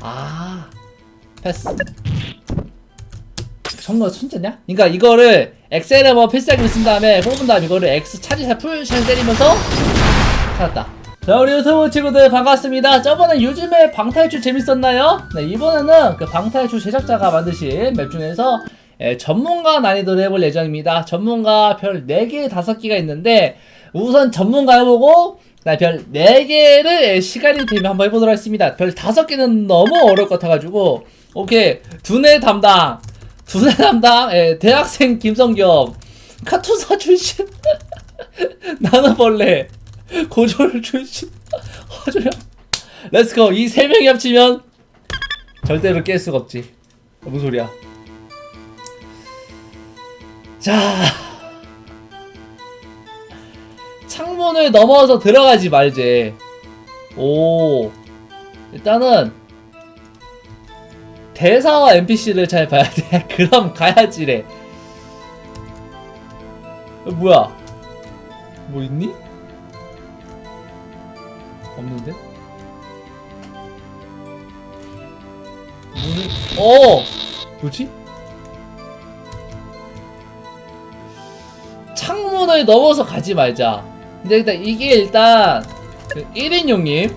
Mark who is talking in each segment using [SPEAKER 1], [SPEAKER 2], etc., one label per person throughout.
[SPEAKER 1] 아. 패스. 정말 천재냐? 그러니까 이거를 엑셀에 뭐 필살기를 쓴 다음에 뽑은 다음 이거를 X 차지샷 풀샷 때리면서 찾았다. 자 우리 유튜브 친구들 반갑습니다. 저번에 요즘에 방탈출 재밌었나요? 네 이번에는 그 방탈출 제작자가 만드신 맵 중에서 예, 전문가 난이도를 해볼 예정입니다. 전문가 별 4개 5개가 있는데 우선 전문가 해보고 나 별 4개를 시간이 되면 한번 해보도록 하겠습니다. 별 5개는 너무 어려울 것 같아가지고, 오케이. 두뇌 담당, 두뇌 담당, 예, 대학생 김성겸, 카투사 출신, 나나벌레, 고졸 출신, 허조야. 렛츠고. 이 세 명이 합치면 절대로 깰 수가 없지. 무슨 소리야. 자. 창문을 넘어서 들어가지 말제. 오. 일단은 대사와 NPC를 잘 봐야 돼. 그럼 가야지래. 어, 뭐야? 뭐 있니? 없는데? 무슨? 어, 뭐지? 창문을 넘어서 가지 말자. 근데 일단 이게 일단 그 1인용임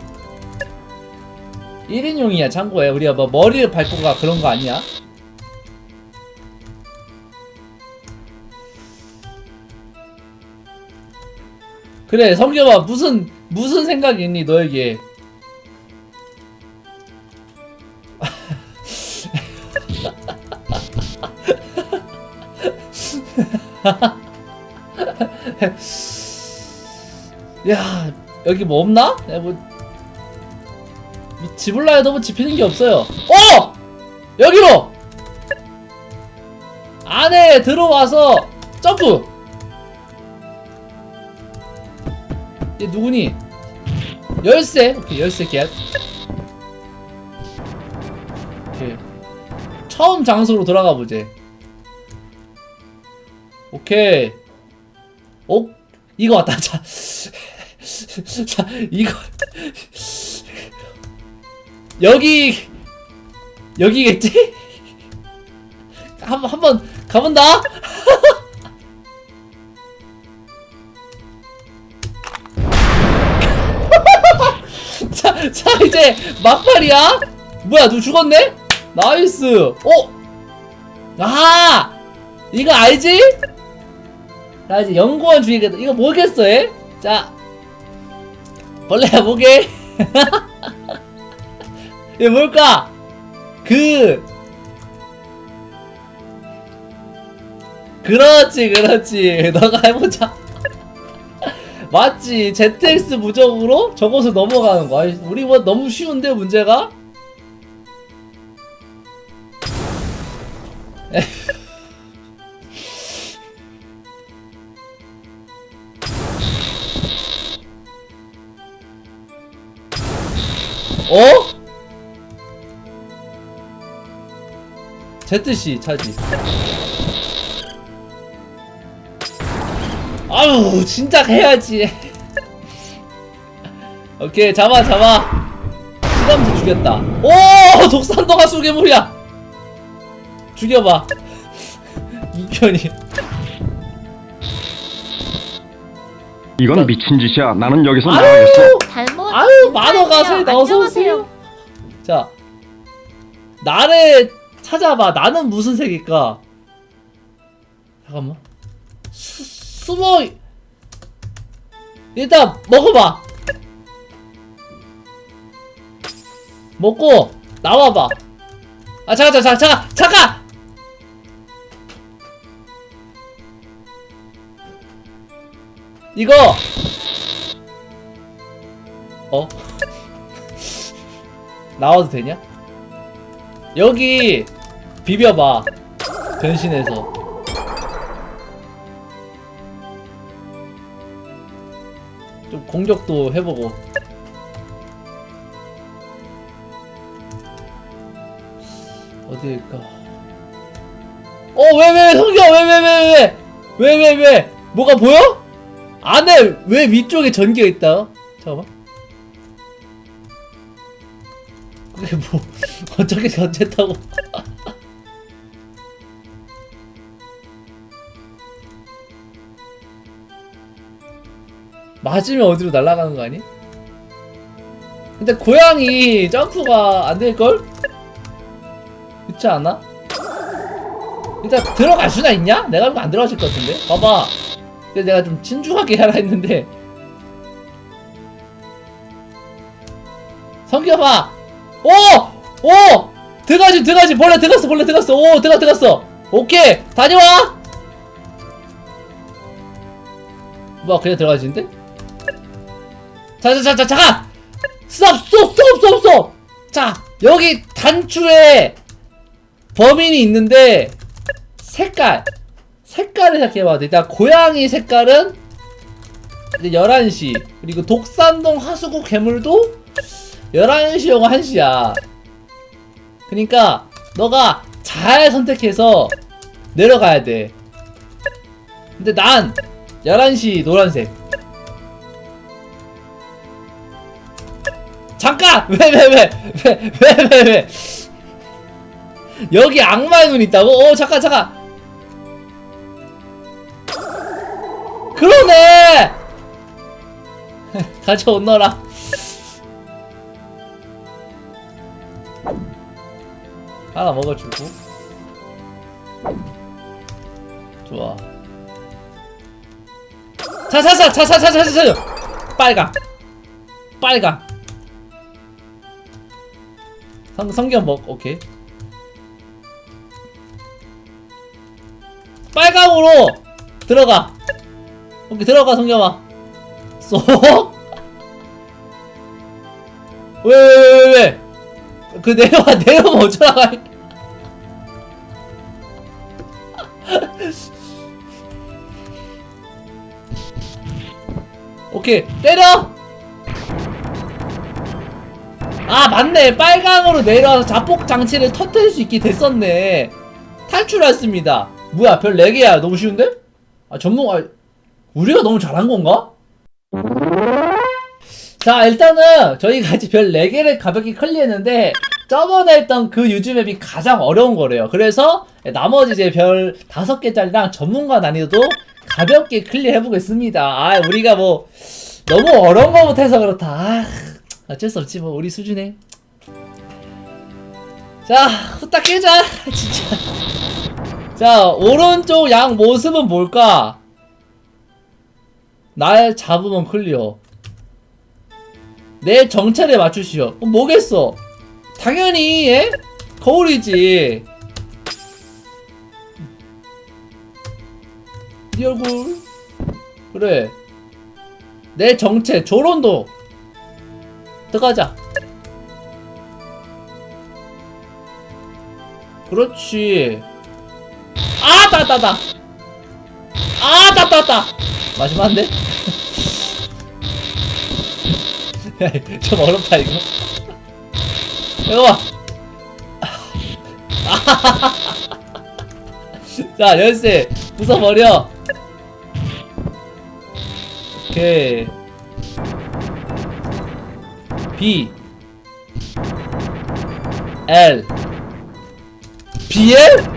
[SPEAKER 1] 1인용이야 참고해. 우리가 뭐 머리를 밟고 가 그런 거 아니야? 그래 성겸아 무슨 무슨 생각이 있니 너에게 야 여기 뭐 없나? 야, 뭐이 지불라에 너무 집히는 게 없어요. 어! 여기로 안에 들어와서 점프. 얘 누구니? 열쇠. 오케이 열쇠 겟. 오케이 처음 장소로 돌아가 보제. 오케이. 오 이거 왔다. 자. 자, 이거 여기 여기겠지? 한번 한번 가본다. 자, 자 이제 막판이야. 뭐야, 누 죽었네? 나이스. 어? 아, 이거 알지? 자 이제 연구원 주의거든. 이거 뭐겠어, 얘? 자, 벌레야 뭐게? 이게 뭘까? 그 그렇지 그렇지 너가 해보자 맞지 ZX 무적으로 저것을 넘어가는 거야 우리 뭐 너무 쉬운데 문제가? 어? ZC 차지. 아유 진작 해야지. 오케이 잡아 잡아. 시담도 죽였다. 오 독산동화 수괴물이야 죽여봐. 이편이.
[SPEAKER 2] 이건 미친 짓이야. 나는 여기서 나가겠어.
[SPEAKER 1] 아유 만화가 새 나어서
[SPEAKER 3] 안녕하세요.
[SPEAKER 1] 오세요. 자 나를 찾아봐. 나는 무슨 색일까? 잠깐만. 수, 숨어 일단 먹어봐. 먹고 나와봐. 아 잠깐 잠깐 잠깐 잠깐! 이거 어? 나와도 되냐? 여기 비벼봐. 변신해서. 좀 공격도 해보고. 어디일까? 어왜 왜 성경! 왜왜 왜 왜? 왜왜 왜? 뭐가 보여? 안에 왜 위쪽에 전기가 있다? 잠깐만 그게 뭐 어쩌게 어쨌다고 맞으면 어디로 날아가는 거 아니? 근데 고양이 점프가 안 될걸? 그렇지 않아? 일단 들어갈 수나 있냐? 내가 보면 안 들어가실 것 같은데? 봐봐 근데 내가 좀 진중하게 하라 했는데 성경아 오! 오! 들어가지 들어가지. 벌레 들어갔어 벌레 들어갔어. 오 들어가 들어갔어. 오케이. 다녀와. 뭐야 그냥 들어가지는데? 자자자자 잠깐! 스톱 스톱 스톱 스톱 스톱! 자 여기 단추에 범인이 있는데 색깔 색깔을 생각해봐 일단 고양이 색깔은 이제 11시. 그리고 독산동 하수구 괴물도 11시하고 1시야. 그니까 너가 잘 선택해서 내려가야 돼. 근데 난 11시 노란색. 잠깐! 왜 왜 왜 왜 왜 왜 왜? 여기 악마의 눈 있다고? 어 잠깐 잠깐! 그러네! 가져온 너라 하나 먹어주고. 좋아. 자자자 자자자자자 빨강. 빨강. 성, 성견 먹 오케이. 빨강으로 들어가. 오케이 들어가 성겸아. 쏙 왜 왜 왜왜그 내려와 내려오면 어쩌라고 오케이 때려! 아 맞네. 빨강으로 내려와서 자폭 장치를 터뜨릴 수 있게 됐었네. 탈출했습니다. 뭐야 별 4개야. 너무 쉬운데? 아 전문가 우리가 너무 잘한 건가? 자 일단은 저희가 같이 별 4개를 가볍게 클리했는데 저번에 했던 그 유즈맵이 가장 어려운 거래요. 그래서 나머지 이제 별 5개짜리랑 전문가 난이도도 가볍게 클리어 해보겠습니다. 아 우리가 뭐 너무 어려운 거부터 해서 그렇다. 아, 어쩔 수 없지 뭐 우리 수준에. 자 후딱 깨자 진짜. 자 오른쪽 양 모습은 뭘까? 날 잡으면 클리어. 내 정체를 맞추시오. 어, 뭐겠어 당연히 예? 거울이지. 네 얼굴. 그래. 내 정체 조론도. 들어가자. 그렇지. 아 따따따. 아 따따따. 마지막 한데? 좀 어렵다 이거 봐 자, 열쇠 부숴버려. 오케이. B L B L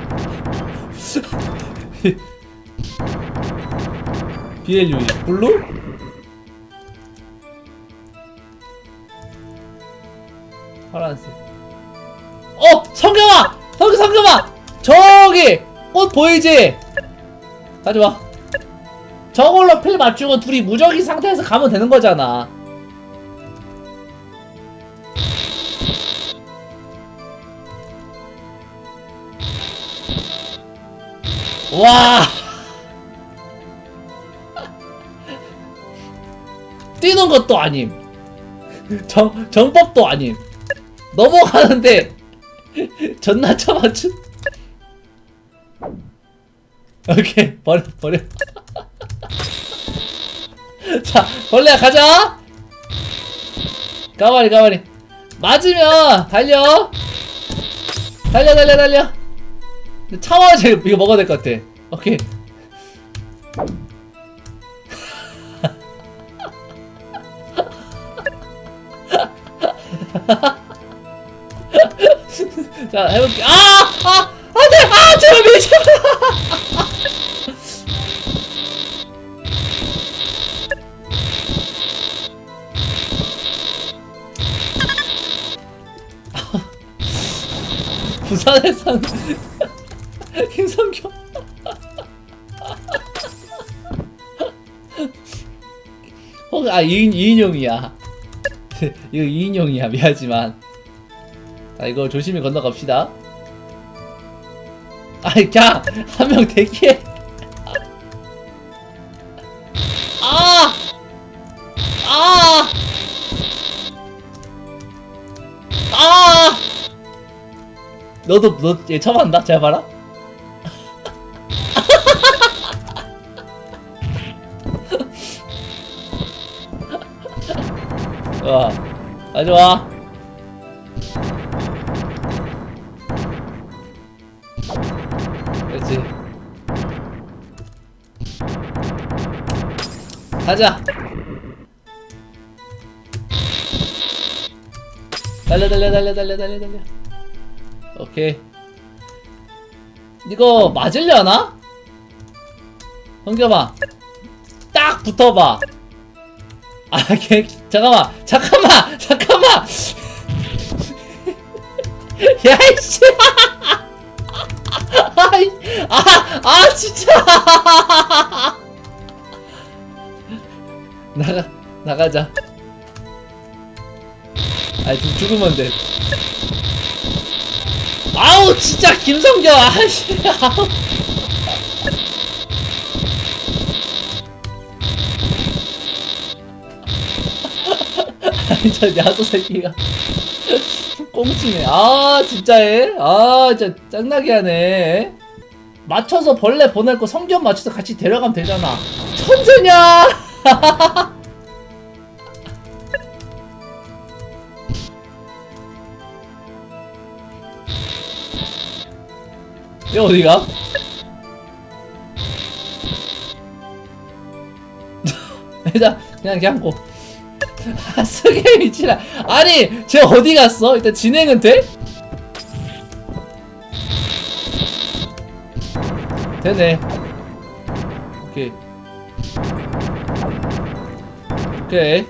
[SPEAKER 1] B L U E 블루? 파란색. 어, 성경아, 저기 성경아, 저기 꽃 보이지? 가져와. 저걸로 필 맞추고 둘이 무적인 상태에서 가면 되는 거잖아. 와. 뛰는 것도 아님. 정, 정법도 아님. 넘어가는데 전나 쳐맞춘. 오케이 버려 버려. 자 벌레야 가자. 가만히 가만히. 맞으면 달려. 달려 달려 달려. 차와제 이거 먹어야 될 것 같아. 오케이. 자 해볼게 아아 안돼 아 제발 밀지 마 부산에 사는 김성경 혹, 아, 2인, 2인용이야. 이거 2인용이야. 미안하지만. 자, 이거 조심히 건너갑시다. 아이, 그냥, 한명 대기해. 아! 아! 아! 너도, 너, 얘 처음 한다? 잘 봐라. 아, 좋아. 가자. 달려, 달려, 달려, 달려, 달려, 달려. 오케이. 이거 맞으려나? 성겸아. 딱 붙어봐. 아, 걔, 잠깐만, 잠깐만, 잠깐만. 야, 이씨. 아이, 아, 아, 진짜. 나가, 나가자. 좀 죽으면 돼. 아우, 진짜, 김성경, 아이씨. 아우. 아니 저 야수 새끼가 꽁치네 아 진짜해 아 진짜 짱나게 하네 맞춰서 벌레 보낼 거 성견 맞춰서 같이 데려가면 되잖아 천재냐 얘 어디가? 일단 그냥 그냥 고 아, 쓰게 미치라. 아니, 쟤 어디 갔어? 일단 진행은 돼? 되네. 오케이.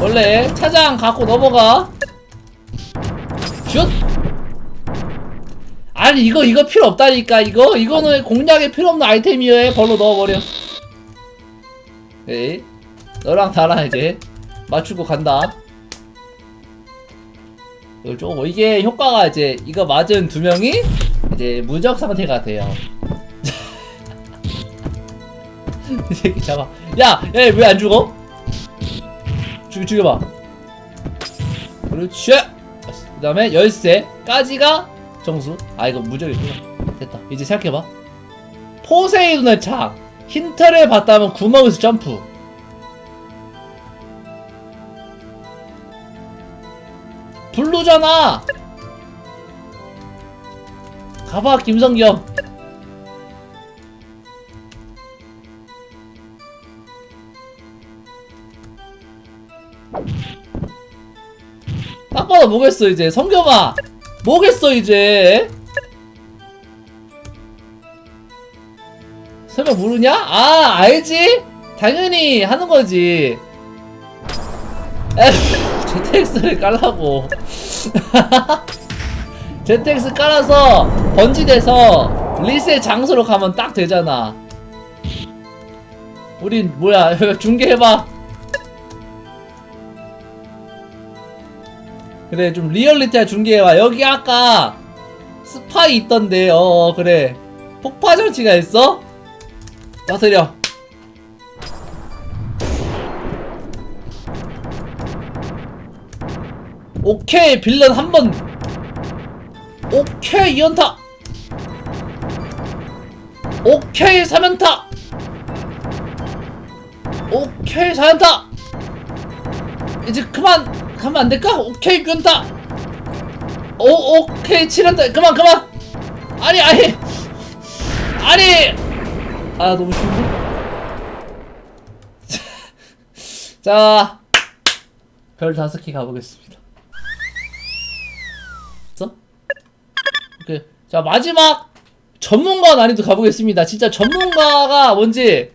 [SPEAKER 1] 원래 차장 갖고 넘어가. 슛! 아니, 이거, 이거 필요 없다니까. 이거, 이거는 공략에 필요 없는 아이템이에요. 벌로 넣어버려. 오케이. 너랑 나랑 이제 맞추고 간다. 이거 좀 이게 효과가 이제 이거 맞은 두 명이 이제 무적 상태가 돼요. 이 새끼 잡아. 야, 야, 왜안 죽어? 죽 죽여봐. 그렇지. 그 다음에 열쇠까지가 정수. 아 이거 무적이구나. 됐다. 이제 생각해봐. 포세이돈의 창. 힌트를 받다면 구멍에서 점프. 블루잖아. 가봐 김성경. 딱 봐도 뭐겠어 이제. 성경아! 뭐겠어 이제? 설명 모르냐? 아 알지? 당연히 하는 거지. ZX를 깔라고. ZX 깔아서 번지돼서 리셋 장소로 가면 딱 되잖아. 우린 뭐야? 중계해봐 그래 좀 리얼리티한 중계해봐 여기 아까 스파이 있던데. 어 그래. 폭파 장치가 있어? 터뜨려. 오케이 빌런 한 번. 오케이 2연타. 오케이 3연타. 오케이 4연타. 이제 그만 가면 안 될까? 오케이 6연타 오 오케이 7연타 그만 그만 아니 아니 아니 아 너무 쉬운데? 자, 별 다섯 개 가보겠습니다. 써? 오케이. 자 마지막 전문가 난이도 가보겠습니다. 진짜 전문가가 뭔지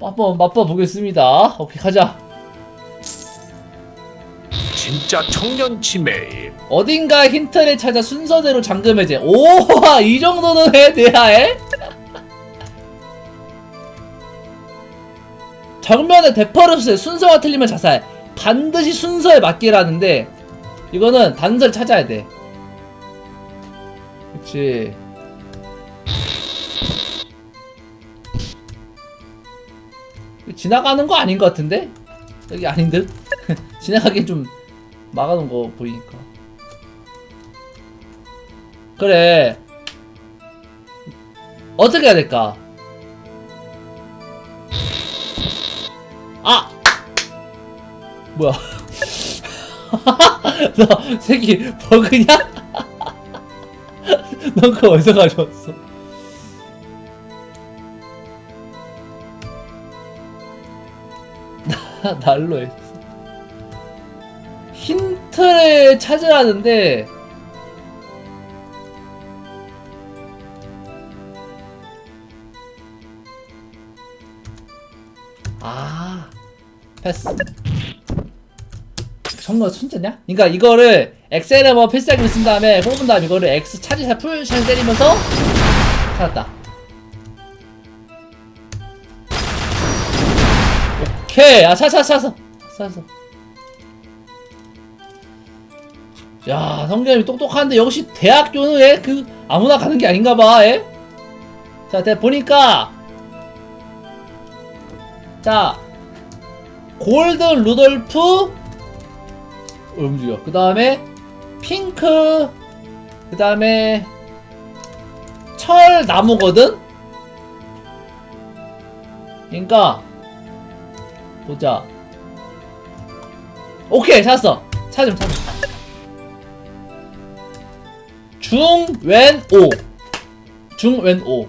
[SPEAKER 1] 한번 맛봐 보겠습니다. 오케이 가자.
[SPEAKER 2] 진짜 청년 치매임.
[SPEAKER 1] 어딘가 힌트를 찾아 순서대로 잠금 해제. 오, 이 정도는 해 돼야 해? 정면에 대퍼럽스 순서가 틀리면 자살. 반드시 순서에 맞기라는데 이거는 단서를 찾아야 돼. 그치. 지나가는 거 아닌 것 같은데? 여기 아닌 듯? 지나가긴 좀 막아놓은 거 보이니까. 그래. 어떻게 해야 될까? 아! 뭐야? 너 새끼 버그냐? 너 그거 어디서 가져왔어? 나 날로 했어. 힌트를 찾으라는데 아 패스. 정말 천재냐? 그러니까 이거를 엑셀에 뭐 필살기를 쓴 다음에 뽑은 다음 이거를 X 차지샷 풀샷 때리면서 찾았다. 오케이. 아 찾았어 찾았어 찾았어 야 성경이 똑똑한데 역시 대학교는 왜그 아무나 가는 게 아닌가 봐 에? 자 대, 보니까 자 골든 루돌프 어, 움직여. 그 다음에 핑크 그 다음에 철 나무거든? 그러니까 보자. 오케이 찾았어. 찾음 찾음 중왼오 중왼오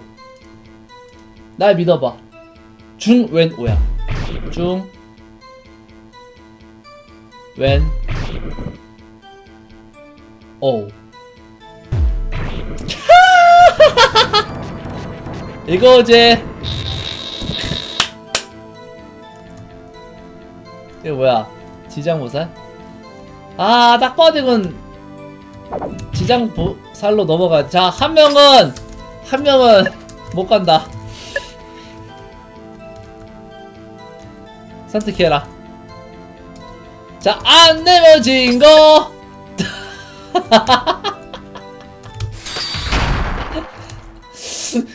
[SPEAKER 1] 날 믿어봐 중왼오야 중, 왼, 오. 이거지. 이거 뭐야? 지장보살? 아, 딱 봐도 이건 지장 보살로 넘어가. 자, 한 명은, 한 명은 못 간다. 선택해라. 자, 안 내면 진 거.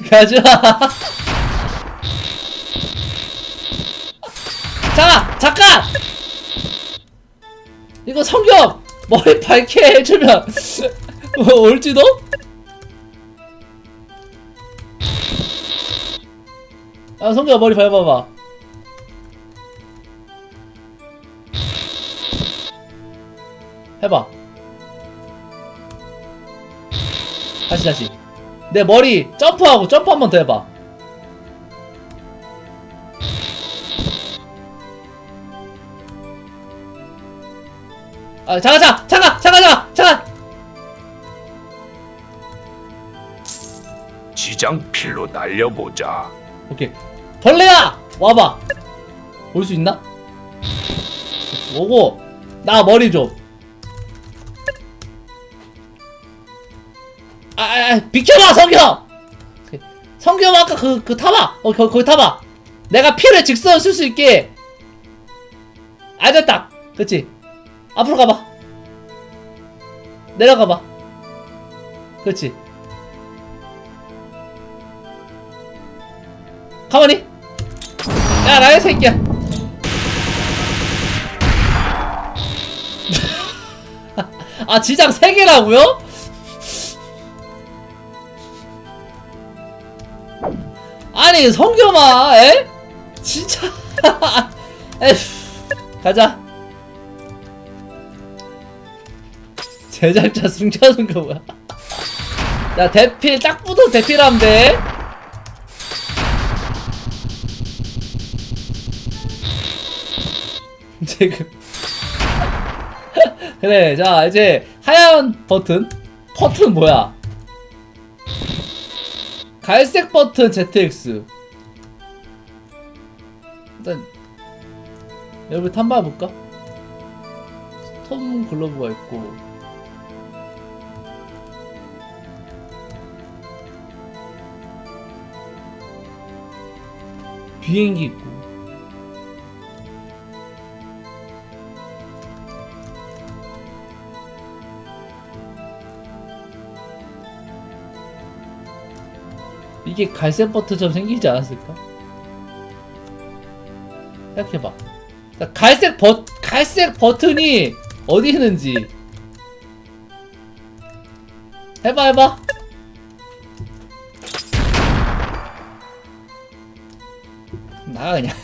[SPEAKER 1] 가자. 자, 잠깐. 이거 성경 머리 밝게 해주면 뭐 올지도? 아, 성경 머리 밟아봐. 해봐. 다시 다시. 내 머리 점프하고 점프 한 번 더 해봐. 아 잠깐 잠깐 잠깐 잠깐 잠깐.
[SPEAKER 2] 지장필로 날려보자.
[SPEAKER 1] 오케이. 벌레야 와봐. 올 수 있나? 오고 나 머리 좀. 아, 아, 아, 비켜봐 성경. 성경 아까 그 그 타봐. 어 거, 거기 타봐. 내가 피를 직선 쓸 수 있게. 아 됐다. 그렇지. 앞으로 가봐. 내려가봐. 그렇지. 가만히. 야 나의 새끼야. 아 지장 3개라고요? 아니 성겸아 에? 진짜 에 가자 제작자 숨겨둔 거 뭐야 야 대필 딱 붙어 대필하면 돼 지금 그래 자 이제 하얀 버튼 버튼 뭐야? 갈색 버튼 ZX. 일단 여러분 탐방 볼까? 스톰 글러브가 있고. 비행기 있고. 이게 갈색 버튼처럼 생기지 않았을까? 생각해봐. 갈색 버 갈색 버튼이 어디 있는지 해봐 해봐. 나가 그냥.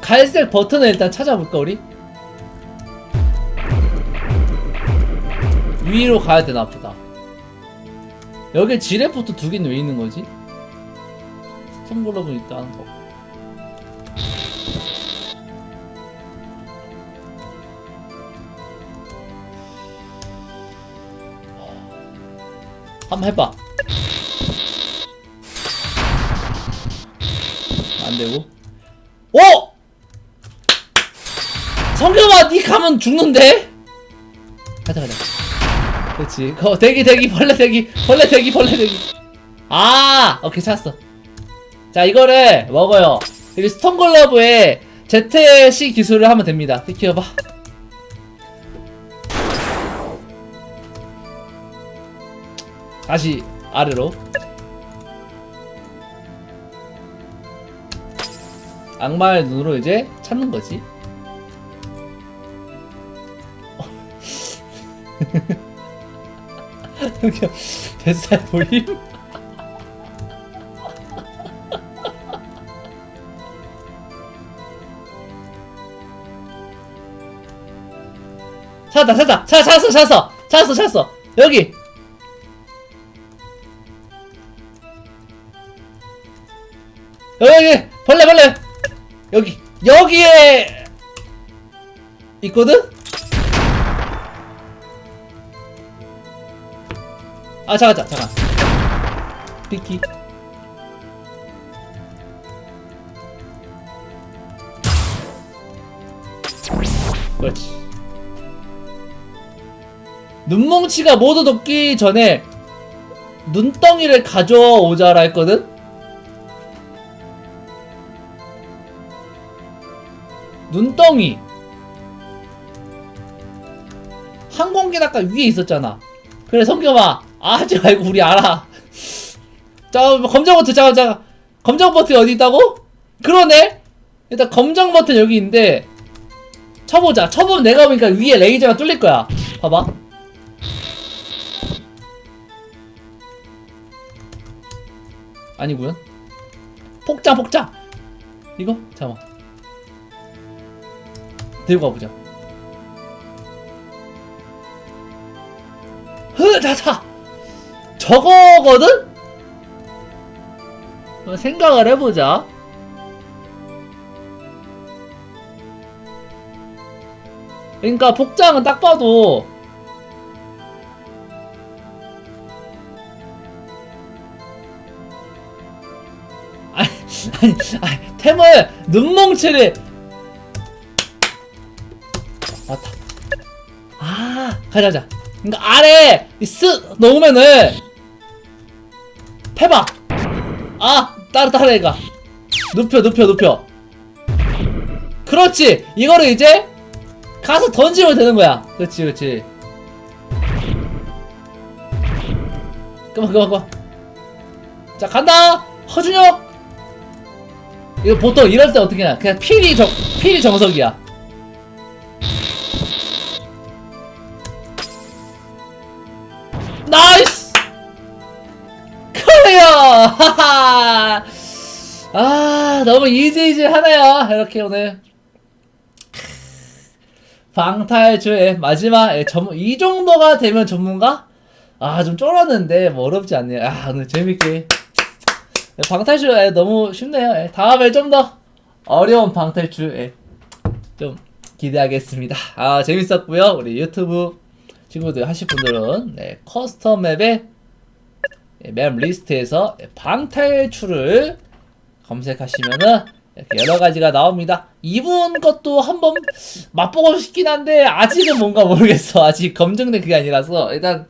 [SPEAKER 1] 갈색 버튼을 일단 찾아볼까 우리? 위로 가야 되나 보다. 여기 지뢰포트 두 개는 왜 있는 거지? 스톤글러브 있다는 거. 한번 해봐. 안 되고. 오! 성경아, 니 가면 죽는데? 가자, 가자. 그렇지. 거 대기 대기 벌레 대기 벌레 대기 벌레 대기. 아, 오케이 찾았어. 자 이거를 먹어요. 여기 스톤글러브에 ZC 기술을 하면 됩니다. 키워봐. 다시 아래로. 악마의 눈으로 이제 찾는 거지. 뱃살 보임? 찾았다 찾았다 찾, 찾았어 찾았어 찾았어 찾았어 여기 여기 벌레 벌레 여기 여기에 있거든? 아 잠깐 잠깐 잠깐 비키 그렇지 눈뭉치가 모두 녹기 전에 눈덩이를 가져오자라 했거든? 눈덩이. 항공기 아까 위에 있었잖아. 그래 성겸아. 아, 하지 말고 우리 알아. 자 검정 버튼 잠깐 잠깐. 검정 버튼 어디 있다고? 그러네. 일단 검정 버튼 여기 있는데 쳐보자. 쳐보면 내가 보니까 위에 레이저가 뚫릴 거야. 봐봐. 아니구요 폭장 폭장 이거? 잠깐만 들고 가보자 흐, 자자. 저거거든? 어, 생각을 해보자. 그러니까 복장은 딱 봐도 아니, 아니, 템을 눈멍치를 아, 가자, 가자. 그러니까 아래 쓱 놓으면은 해봐. 아, 따로 따로 해가. 눕혀, 눕혀, 눕혀. 그렇지. 이거를 이제 가서 던지면 되는 거야. 그렇지, 그렇지. 그만, 그만, 그만. 자, 간다. 허준혁. 이거 보통 이럴 때 어떻게 하냐? 그냥 필이 정 필이 정석이야. 아, 너무 이지이지 하네요. 이렇게 오늘. 방탈출의 마지막, 예, 전, 이 정도가 되면 전문가? 아, 좀 쫄았는데, 뭐 어렵지 않네요. 아, 오늘 재밌게. 예, 방탈출 예, 너무 쉽네요. 예, 다음에 좀 더 어려운 방탈출 예, 좀 기대하겠습니다. 아 재밌었고요. 우리 유튜브 친구들 하실 분들은 네, 커스텀 예, 맵 리스트에서 방탈출을 검색하시면은 이렇게 여러 가지가 나옵니다. 이분 것도 한번 맛보고 싶긴 한데 아직은 뭔가 모르겠어. 아직 검증된 그게 아니라서 일단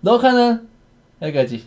[SPEAKER 1] 너카는 여기까지.